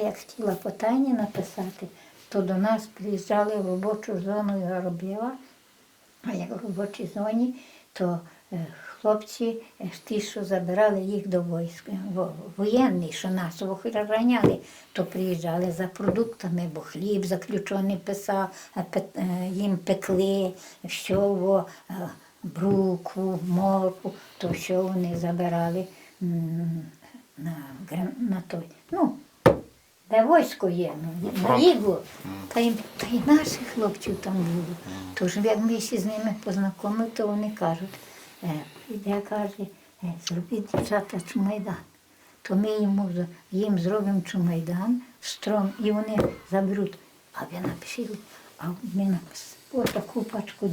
як хотіла по тайні написати, то до нас приїжджали в робочу зону я робила, а як в робочій зоні, то е, хлопці, е, ті, що забирали їх до війська, во- воєнні, що нас охороняли, то приїжджали за продуктами, бо хліб заключений писав, е, їм пекли, що бруку, морку, то що вони забирали на, на той. Ну, де військо є, ну, Фронт. Та й, та й наших хлопців там було. Тож як ми ще з ними познайомили, то вони кажуть, е, іде каже, е, зробіть дівчата чумайдан. То ми йому, їм зробимо чумайдан, стром, і вони заберуть. А ви напишіть, а ми написали отаку пачку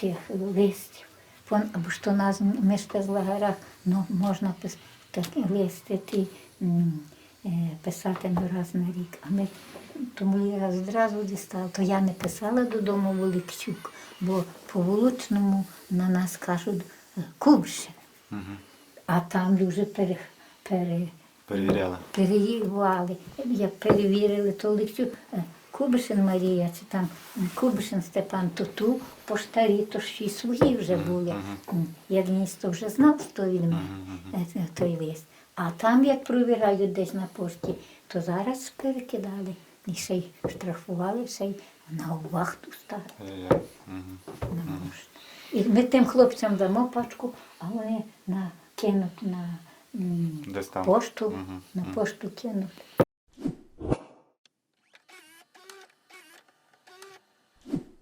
тих листів. Вон, або то нас ми ж в лагерах, ну можна пис- такі листи ті, писати ну, раз на рік. А ми тому я зразу дістала, то я не писала додому Воликчук, бо по вуличному на нас кажуть е, Кубшин. А там вже пере, пере, Перевіряли. переївали. Як перевірили, то Олексю е, Кубишин Марія, чи там Кубишин Степан, то ту поштарі, то ж і свої вже були. М, Я Денис то вже знав, що від мене е, той лист. А там, як провірають десь на пошті, то зараз перекидали. І ще й штрафували, ще й на вахту стали. Перевіряли. Мгм. Не можна. І ми тим хлопцям дамо пачку, а вони на, кинуть на м, Десь там. пошту, Мгм, на пошту кинуть.